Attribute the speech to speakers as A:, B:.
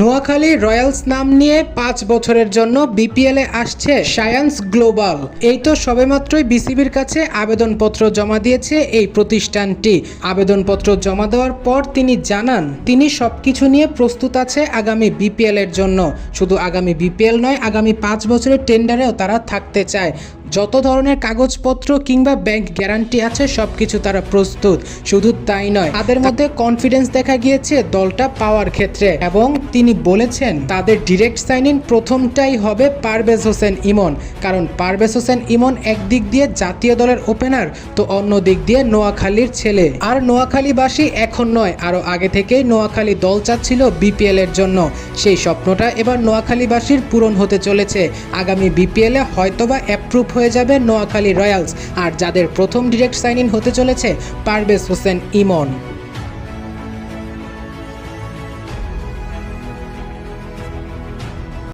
A: Noakhali Royals নাম নিয়ে পাঁচ বছরের জন্য বিপিএল এ আসছে সায়ান্স গ্লোবাল। এই তো সবেমাত্রই বিসিবির কাছে আবেদনপত্র জমা দিয়েছে এই প্রতিষ্ঠানটি। আবেদনপত্র জমা দেওয়ার পর তিনি জানান, তিনি সবকিছু নিয়ে প্রস্তুত আছে আগামী বিপিএল এর জন্য। শুধু আগামী বিপিএল নয়, আগামী পাঁচ বছরের টেন্ডারেও তারা থাকতে চায়। যত ধরনের কাগজপত্র কিংবা ব্যাংক গ্যারান্টি আছে, সবকিছু তারা প্রস্তুত। শুধু তাই নয়, তাদের মধ্যে কনফিডেন্স দেখা গিয়েছে দলটা পাওয়ার ক্ষেত্রে এবং তিনি বলেছেন, তাদের ডিরেক্ট সাইন ইন প্রথমটাই হবে পারভেজ হোসেন ইমন। কারণ পারভেজ হোসেন ইমন একদিক দিয়ে জাতীয় দলের ওপেনার তো অন্য দিক দিয়ে নোয়াখালীর ছেলে। আর নোয়াখালীবাসী এখন নয় আরও আগে থেকেই নোয়াখালী দল চাচ্ছিল বিপিএল এর জন্য। সেই স্বপ্নটা এবার নোয়াখালীবাসীর পূরণ হতে চলেছে। আগামী বিপিএলে হয়তোবা অ্যাপ্রুভ হয়ে যাবে নোয়াখালী রয়্যালস। আর যাদের প্রথম ডিরেক্ট সাইন ইন হতে চলেছে, পারভেজ হোসেন ইমন।